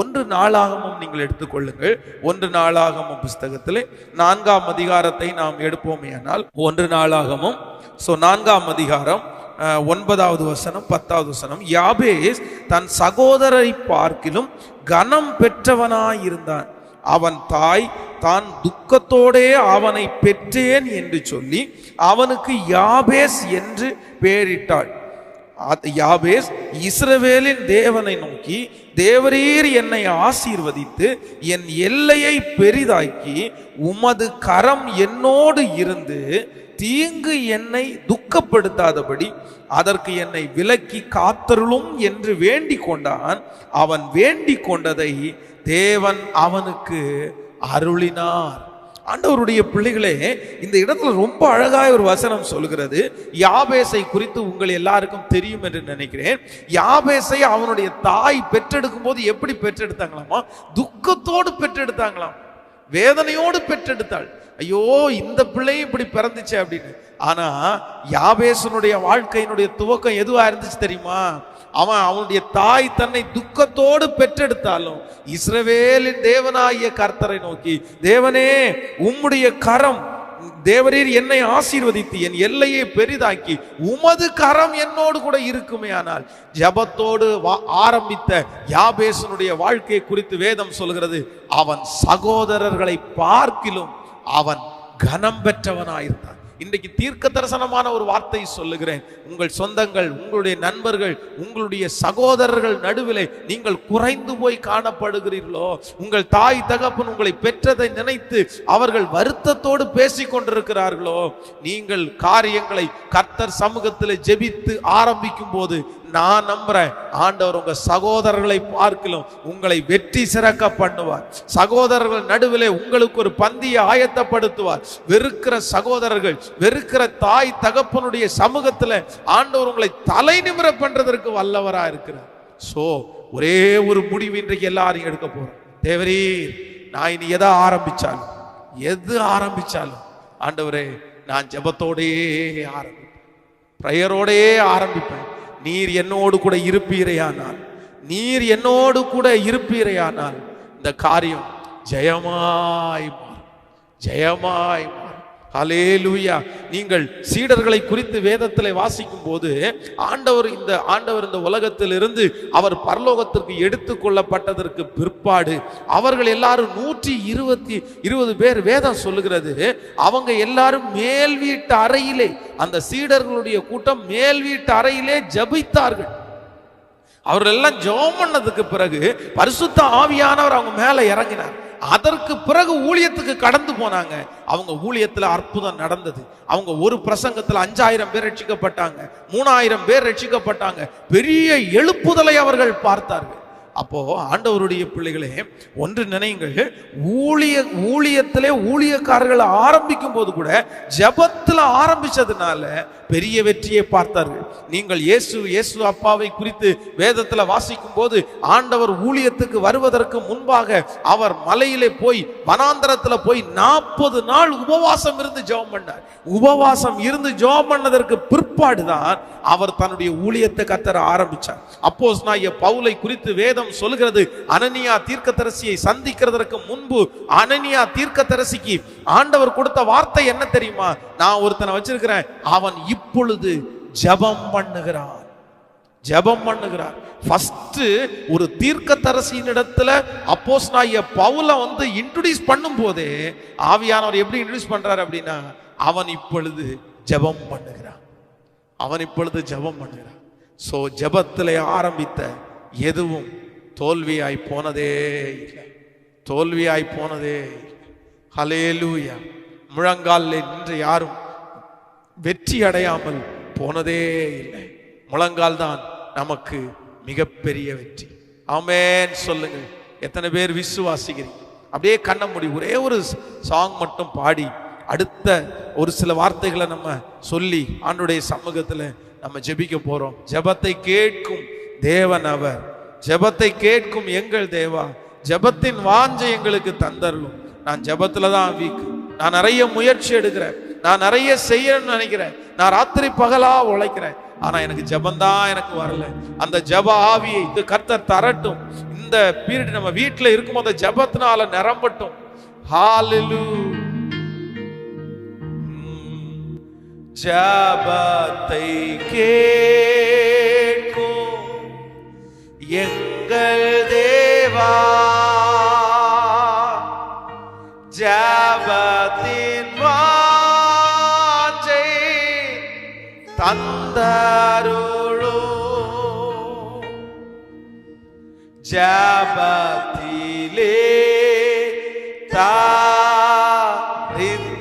ஒன்று நாளாகமும் நீங்கள் எடுத்துக்கொள்ளுங்கள். ஒன்று நாளாகமும் புஸ்தகத்தில் நான்காம் அதிகாரத்தை நாம் எடுப்போமேயானால் ஒன்று நாளாகமும் ஸோ நான்காம் அதிகாரம் ஒன்பதாவது வசனம் பத்தாவது வசனம் யாபேஸ் தன் சகோதரரை பார்க்கிலும் கனம் பெற்றவனாயிருந்தான் அவன் தாய் தான் துக்கத்தோடே அவனை பெற்றேன் என்று சொல்லி அவனுக்கு யாபேஸ் என்று பெயரிட்டாள். யாபேஸ் இஸ்ரவேலின் தேவனை நோக்கி தேவரீர் என்னை ஆசீர்வதித்து என் எல்லையை பெரிதாக்கி உமது கரம் என்னோடு இருந்து தீங்கு என்னை துக்கப்படுத்தாதபடி அதற்கு என்னை விலக்கி காத்தருளும் என்று வேண்டிக் கொண்டான். அவன் வேண்டிக் கொண்டதை தேவன் அவனுக்கு அருளினார். ஆண்டவருடைய பிள்ளைகளே இந்த இடத்துல ரொம்ப அழகாய் ஒரு வசனம் சொல்கிறது யாபேசை குறித்து உங்கள் எல்லாருக்கும் தெரியும் என்று நினைக்கிறேன். யாபேசை அவனுடைய தாய் பெற்றெடுக்கும் போது எப்படி பெற்றெடுத்தாங்களாமா? துக்கத்தோடு பெற்றெடுத்தாங்களாம். வேதனையோடு பெற்றெடுத்தாள். ஐயோ இந்த பிள்ளையும் இப்படி பிறந்துச்சு அப்படின்னு. ஆனா யாபேசனுடைய வாழ்க்கையினுடைய துவக்கம் எதுவா இருந்துச்சு தெரியுமா? அவன் அவனுடைய தாய் தன்னை துக்கத்தோடு பெற்றெடுத்தாலும் இஸ்ரவேலின் தேவனாகிய கர்த்தரை நோக்கி தேவனே உம்முடைய கரம் தேவரீர் என்னை ஆசீர்வதித்து என் எல்லையை பெரிதாக்கி உமது கரம் என்னோடு கூட இருக்குமே ஆனால் ஜபத்தோடு வா- ஆரம்பித்த யாபேசனுடைய வாழ்க்கை குறித்து வேதம் சொல்கிறது அவன் சகோதரர்களை பார்க்கிலும் அவன் கனம் பெற்றவனாயிருந்தான் இன்றைக்கு தீர்க்க தரிசனமான ஒரு வார்த்தை சொல்லுகிறேன். உங்கள் சொந்தங்கள் உங்களுடைய நண்பர்கள் உங்களுடைய சகோதரர்கள் நடுவிலே நீங்கள் குறைந்து போய் காணப்படுகிறீர்களோ உங்கள் தாய் தகப்பன் உங்களை பெற்றதை நினைத்து அவர்கள் வருத்தத்தோடு பேசிக் கொண்டிருக்கிறார்களோ நீங்கள் காரியங்களை கர்த்தர் சமூகத்தில் ஜெபித்து ஆரம்பிக்கும் போது நான் நம்புறேன். ஆண்டவர் உங்க சகோதரர்களை பார்க்கலாம் உங்களை வெற்றி சிறக்க பண்ணுவார். சகோதரர்கள் நடுவிலே உங்களுக்கு ஒரு பந்தியை ஆயத்தப்படுத்துவார். வெறுக்கிற சகோதரர்கள் வெறுக்கிற தாய் தகப்பனுடைய சமூகத்தில் ஆண்டவர் உங்களை தலை நிமிர பண்றதற்கு வல்லவரா இருக்கிறார். சோ ஒரே ஒரு முடிவு இன்றைக்கு எல்லாரும் எடுக்க போறோம். தேவரே நான் இனி எதை ஆரம்பிச்சாலும் எது ஆரம்பிச்சாலும் ஆண்டவரே நான் ஜெபத்தோடே ஆரம்பிப்பேன். ப்ரேயரோடே ஆரம்பிப்பேன். நீர் என்னோடு கூட இருப்பீரையானால் நீர் என்னோடு கூட இருப்பீரையானால் இந்த காரியம் ஜெயமாய் மாறும். ஜெயமாய் மாறும் லூயா நீங்கள் சீடர்களை குறித்து வேதத்தில் வாசிக்கும் போது ஆண்டவர் இந்த ஆண்டவர் இந்த உலகத்திலிருந்து அவர் பரலோகத்திற்கு எடுத்து கொள்ளப்பட்டதற்கு பிற்பாடு அவர்கள் எல்லாரும் நூற்றி இருபத்தி இருபது பேர் வேதம் சொல்லுகிறது. அவங்க எல்லாரும் மேல் வீட்டு அறையிலே அந்த சீடர்களுடைய கூட்டம் மேல் வீட்டு அறையிலே ஜபித்தார்கள். அவர்கள் எல்லாம் ஜெபம் பண்ணதுக்கு பிறகு பரிசுத்த ஆவியானவர் அவங்க மேல இறங்கினார். அதற்கு பிறகு ஊழியத்துக்கு கடந்து போனாங்க. அவங்க ஊழியத்துல அற்புதம் நடந்தது. அவங்க ஒரு பிரசங்கத்துல அஞ்சாயிரம் பேர் ரட்சிக்கப்பட்டாங்க. மூணாயிரம் பேர் ரட்சிக்கப்பட்டாங்க. பெரிய எழுப்புதலை அவர்கள் பார்த்தார்கள். அப்போ ஆண்டவருடைய பிள்ளைகளே ஒன்று நினையுங்கள். ஊழிய ஊழியத்திலே ஊழியக்காரர்கள் ஆரம்பிக்கும் போது கூட ஜபத்தில் ஆரம்பிச்சதுனால பெரிய வெற்றியை பார்த்தார்கள். நீங்கள் இயேசு இயேசு அப்பாவை குறித்து வேதத்துல வாசிக்கும் போது ஆண்டவர் ஊழியத்துக்கு வருவதற்கு முன்பாக அவர் மலையிலே போய் வனாந்தரத்தில் போய் நாற்பது நாள் உபவாசம் இருந்து ஜெபம் பண்ணார். உபவாசம் இருந்து ஜெபம் பண்ணதற்கு பிற்பாடுதான் அவர் தன்னுடைய ஊழியத்தை கத்தர ஆரம்பிச்சார். அப்போஸ் நான் பவுலை குறித்து வேதம் சொல்கிறது அனனியா தீர்க்கத்தரசியை சந்திக்கிறதற்கு முன்பு அனனியா தீர்க்கத்தரசிக்கு ஆண்டவர் கொடுத்த வார்த்தை என்ன தெரியுமா? நான் ஒருத்தனை வச்சிருக்கிறேன். அவன் இப்பொழுது ஜெபம் பண்ணுகிறான். ஜெபம் பண்ணுகிறார் ஃபர்ஸ்ட் ஒரு தீர்க்கதரிசியின் இடத்துல அப்போஸ் நான் பவுல வந்து இன்ட்ரடியூஸ் பண்ணும் போதே ஆவியானவர் எப்படி இன்ட்ரடியூஸ் பண்றாரு அப்படின்னா அவன் இப்பொழுது ஜெபம் பண்ணுகிறான். அவன் இப்பொழுது ஜெபம் பண்ணுகிறான். ஸோ ஜபத்தில் ஆரம்பித்த எதுவும் தோல்வியாய் போனதே இல்லை. தோல்வியாய் போனதே ஹலேலூயா முழங்காலில் நின்று யாரும் வெற்றி அடையாமல் போனதே இல்லை. முழங்கால் தான் நமக்கு மிகப்பெரிய வெற்றி. ஆமேன்னு சொல்லுங்க எத்தனை பேர் விசுவாசிக்கிறீங்க? அப்படியே கண்ண முடி ஒரே ஒரு சாங் மட்டும் பாடி அடுத்த ஒரு சில வார்த்தைகளை நம்ம சொல்லி ஆண்டுடைய சமூகத்தில் நம்ம ஜெபிக்க போகிறோம் ஜெபத்தை கேட்கும் தேவன் அவர். ஜெபத்தை கேட்கும் எங்கள் தேவா. ஜெபத்தின் வாஞ்சை எங்களுக்கு தந்தரலும் நான் ஜெபத்தில் தான் வீக்கு நான் நிறைய முயற்சி எடுக்கிறேன். நான் நிறைய செய்யணும்னு நினைக்கிறேன். நான் ராத்திரி பகலா உழைக்கிறேன். ஆனா எனக்கு ஜெபந்தான் எனக்கு வரல. அந்த ஜெப ஆவியை இது கர்த்தர் தரட்டும். இந்த பீரியட் நம்ம வீட்டில் இருக்கும் அந்த ஜபத்தினால நிரம்பட்டும். ஹாலிலு ஜபத்தை கேட்கும் எங்கள் தே ஜபத்தின் வாஞ்சை தந்தருளோ. ஜபத்திலே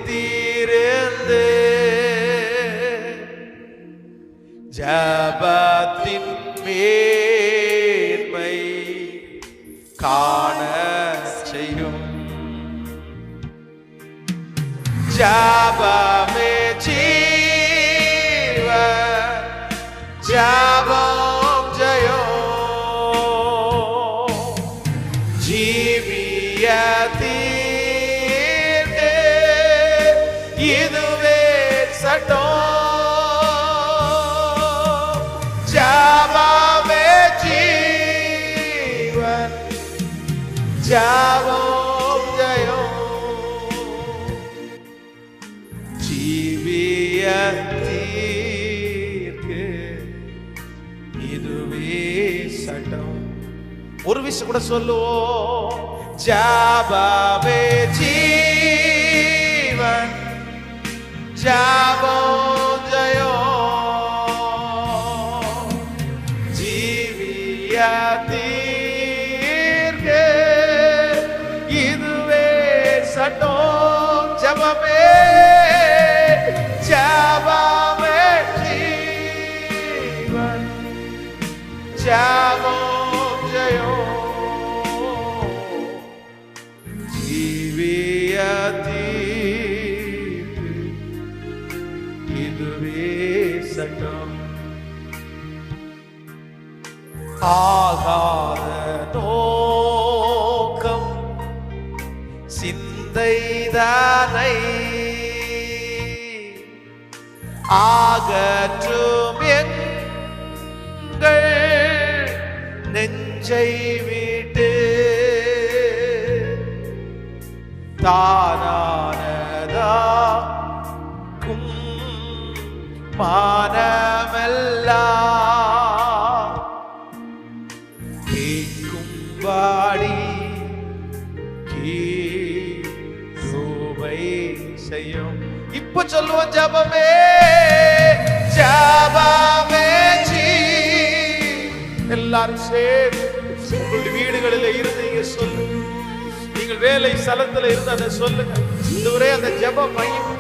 தாரித்திருந்து ஜபத்தின் மேன்மை காண ஜபமே ஜீவ ஜபம் ஜெயம் ஜீவிய தீர்க்கு இதுவே சட்டம் சட்டம் ஒரு விஷயம் கூட சொல்லுவோம் ஜாபாவே ஜீவன். ஜாபோ செய்தானை. ஆகற்றும் எங்கள் நெஞ்சை விட்டு. தானானதா கும் மானமெல்லாம் இப்போ சொல்லுவோம் ஜபமே. ஜபமே ஜீ. எல்லாரும் சேர்ந்து உங்களுடைய வீடுகளில் இருந்தீங்க சொல்லுங்க நீங்கள் வேலை ஸ்தலத்தில் இருந்து அதை சொல்லுங்க. இதுவரை அந்த ஜப மையம்.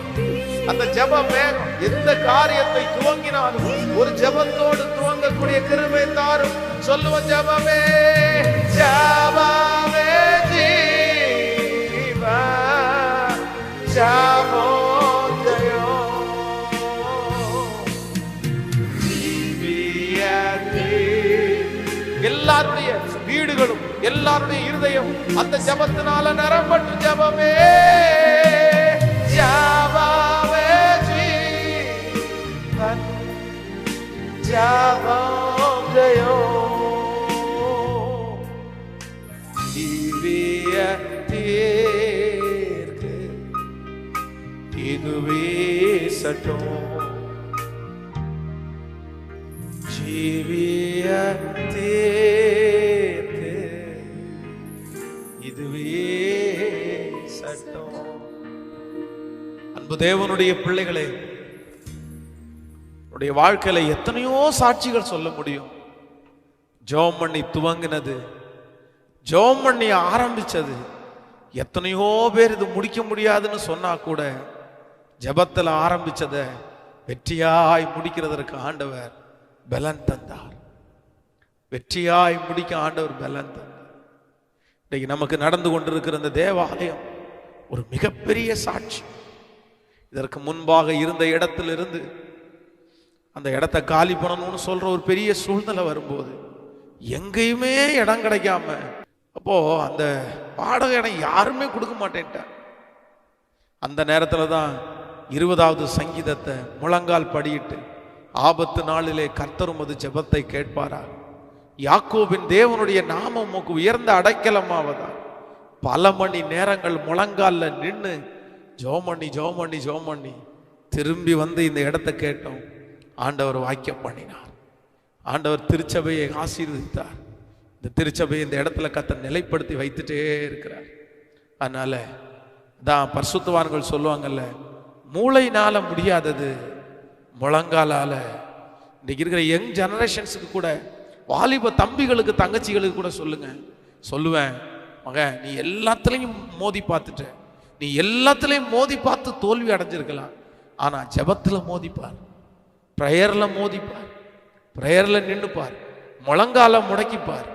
அந்த ஜப மேகம் எந்த காரியத்தை துவங்கினாலும் ஒரு ஜபத்தோடு துவங்கக்கூடிய கிருமை தாரும். சொல்லுவோம் ஜபமே. ஜபமே ஜீவா. ஜபோ. எல்லாருடைய வீடுகளும் எல்லாருடைய இருதயம் அந்த ஜபத்தினால நிரம்பட்டு ஜபமே. ஜபமே ஜீவன் ஜபம் ஜெயோ. ஜீவிய தீர்க்கு இதுவே சட்டம் ஜீவிய அன்பு தேவனுடைய பிள்ளைகளே உடைய வாழ்க்கையில எத்தனையோ சாட்சிகள் சொல்ல முடியும். ஜோம் பண்ணி துவங்கினது. ஜோம் பண்ணி ஆரம்பிச்சது. எத்தனையோ பேர் இது முடிக்க முடியாதுன்னு சொன்னா கூட ஜபத்தில் ஆரம்பிச்சத வெற்றியாய் முடிக்கிறதற்கு ஆண்டவர் பலன் தந்தார். வெற்றியாய் முடிக்க ஆண்டவர் பலன் தந்தார். இன்னைக்கு நமக்கு நடந்து கொண்டிருக்கிற இந்த தேவாலயம் ஒரு மிகப்பெரிய சாட்சி. இதற்கு முன்பாக இருந்த இடத்திலிருந்து அந்த இடத்த காலி பண்ணணும்னு சொல்ற ஒரு பெரிய சூழ்நிலை வரும்போது எங்கேயுமே இடம் கிடைக்காம அப்போ அந்த வாடகை இடம் யாருமே கொடுக்க மாட்டேன்ட்டார் அந்த நேரத்தில் தான் இருபதாவது சங்கீதத்தை முழங்கால் படியிட்டு ஆபத்து நாளிலே கர்த்தரும் அது ஜெபத்தை கேட்பாரா? யாக்கோபின் தேவனுடைய நாமம் உமக்கு உயர்ந்த அடைக்கலமாவதா? பல மணி நேரங்கள் முழங்காலில் நின்று ஜோமண்ணி ஜோமண்ணி ஜோமண்ணி. திரும்பி வந்து இந்த இடத்த கேட்டோம். ஆண்டவர் வாக்கியம் பண்ணினார். ஆண்டவர் திருச்சபையை ஆசீர்வதித்தார். இந்த திருச்சபையை இந்த இடத்துல கத்த நிலைப்படுத்தி வைத்துட்டே இருக்கிறார். அதனால தான் பர்சுத்துவான்கள் சொல்லுவாங்கல்ல மூளையினால் முடியாதது முழங்காலால். இன்னைக்கு இருக்கிற யங் ஜெனரேஷன்ஸுக்கு கூட வாலிப தம்பிகளுக்கு தங்கச்சிகளுக்கு கூட சொல்லுங்க. சொல்லுவேன் மக நீ எல்லாத்துலேயும் மோதி பார்த்துட்ட. நீ எல்லாத்துலேயும் மோதி பார்த்து தோல்வி அடைஞ்சிருக்கலாம். ஆனால் ஜபத்தில் மோதிப்பார். ப்ரேயரில் மோதிப்பார். ப்ரேயரில் நின்றுப்பார் முழங்கால முடக்கிப்பார்.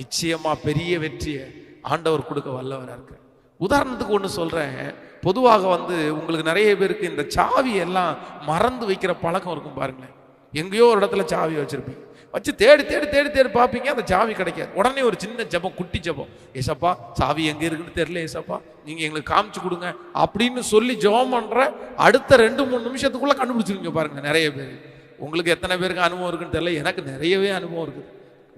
நிச்சயமாக பெரிய வெற்றியை ஆண்டவர் கொடுக்க வல்லவராக இருக்கு உதாரணத்துக்கு ஒன்று சொல்கிறேன் பொதுவாக வந்து உங்களுக்கு நிறைய பேருக்கு இந்த சாவி எல்லாம் மறந்து வைக்கிற பழக்கம் இருக்கும் பாருங்களேன். எங்கேயோ ஒரு இடத்துல சாவி வச்சுருப்பீங்க. வச்சு தேடி தேடி தேடி தேடி பார்ப்பீங்க அந்த சாவி கிடைக்காது. உடனே ஒரு சின்ன ஜெபம் குட்டி ஜெபம். ஏசப்பா சாவி எங்கே இருக்குன்னு தெரியல ஏசப்பா. நீங்கள் எங்களுக்கு காமிச்சு கொடுங்க அப்படின்னு சொல்லி ஜெபம் பண்ணுற அடுத்த ரெண்டு மூணு நிமிஷத்துக்குள்ளே கண்டுபிடிச்சிருங்க பாருங்கள் நிறைய பேர். உங்களுக்கு எத்தனை பேருக்கு அனுபவம் இருக்குன்னு தெரியல எனக்கு நிறையவே அனுபவம் இருக்குது.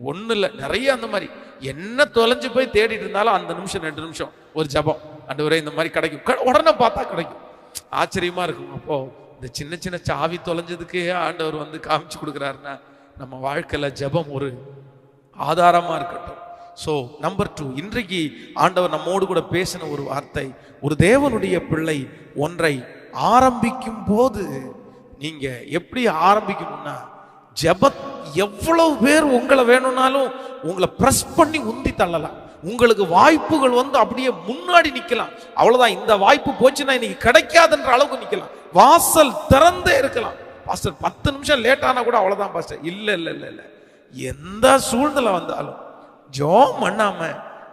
ஒன்றும் இல்லை நிறைய அந்த மாதிரி. என்ன தொலைஞ்சு போய் தேடிட்டு இருந்தாலும் அந்த நிமிஷம் ரெண்டு நிமிஷம் ஒரு ஜபம். ஆண்டவரே இந்த மாதிரி கிடைக்கும். க- உடனே பார்த்தா கிடைக்கும். ஆச்சரியமாக இருக்கும். அப்போது இந்த சின்ன சின்ன சாவி தொலைஞ்சதுக்கே ஆண்டவர் வந்து காமிச்சு கொடுக்குறாருன்னா நம்ம வாழ்க்கையில் ஜெபம் ஒரு ஆதாரமாக இருக்கட்டும். ஸோ நம்பர் டூ இன்றைக்கு ஆண்டவர் நம்மோடு கூட பேசின ஒரு வார்த்தை ஒரு தேவனுடைய பிள்ளை ஒன்றை ஆரம்பிக்கும் போது நீங்கள் எப்படி ஆரம்பிக்கணும்னா ஜெபத் எவ்வளவு பேர் உங்களை வேணும்னாலும் உங்களை ப்ரெஸ் பண்ணி உந்தி தள்ளலாம். உங்களுக்கு வாய்ப்புகள் வந்து அப்படியே முன்னாடி நிற்கலாம் அவ்வளோதான் இந்த வாய்ப்பு போச்சுன்னா இன்னைக்கு கிடைக்காதுன்ற அளவுக்கு நிற்கலாம் வாசல் திறந்தே இருக்கலாம். பாஸ்டர் பத்து நிமிஷம் லேட் ஆனால் கூட அவ்வளோதான் பாஸ்டர். இல்லை இல்லை இல்லை இல்லை. எந்த சூழ்நிலை வந்தாலும் ஜோம் பண்ணாம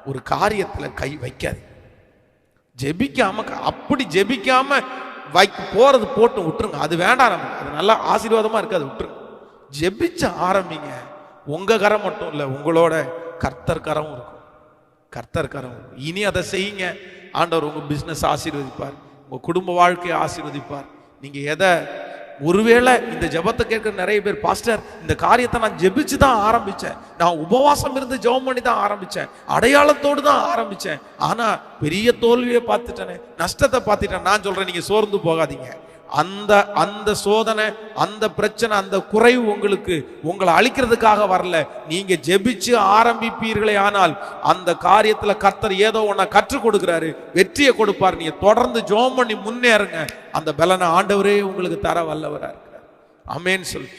ஒரு காரியத்தில் கை வைக்காது ஜெபிக்காம அப்படி ஜெபிக்காம வை போகிறது போட்டு விட்டுருங்க. அது வேண்டாம் நமக்கு அது நல்லா ஆசீர்வாதமாக இருக்காது விட்டுருங்க. ஜெபிச்ச ஆரம்பிங்க. உங்கள் கரம் மட்டும் இல்லை உங்களோட கர்த்தர் கரமும் இருக்கும். கர்த்தர் கரம் இருக்கும். இனி அதை செய்யுங்க. ஆண்டவர் உங்கள் பிஸ்னஸ் ஆசீர்வதிப்பார். உங்கள் குடும்ப வாழ்க்கையை ஆசீர்வதிப்பார். நீங்கள் எதை ஒருவேளை இந்த ஜெபத்தை கேட்குற நிறைய பேர் பாஸ்டர் இந்த காரியத்தை நான் ஜெபிச்சு தான் ஆரம்பித்தேன் நான் உபவாசம் இருந்து ஜெபம் பண்ணி தான் ஆரம்பித்தேன் அடையாளத்தோடு தான் ஆரம்பித்தேன் ஆனால் பெரிய தோல்வியை பார்த்துட்டேனே நஷ்டத்தை பார்த்துட்டேன். நான் சொல்கிறேன் நீங்கள் சோர்ந்து போகாதீங்க. அந்த அந்த சோதனை அந்த பிரச்சனை அந்த குறைவு உங்களுக்கு உங்களை அழிக்கிறதுக்காக வரல. நீங்க ஜெபிச்சு ஆரம்பிப்பீர்களே ஆனால் அந்த காரியத்துல கர்த்தர் ஏதோ ஒன்ன கற்றுக் கொடுக்கிறாரு வெற்றியை கொடுப்பார். நீங்க தொடர்ந்து ஜோம் பண்ணி முன்னேறுங்க. அந்த பலனை ஆண்டவரே உங்களுக்கு தர வல்லவரா இருக்கிறார். அமேன்னு சொல்லி.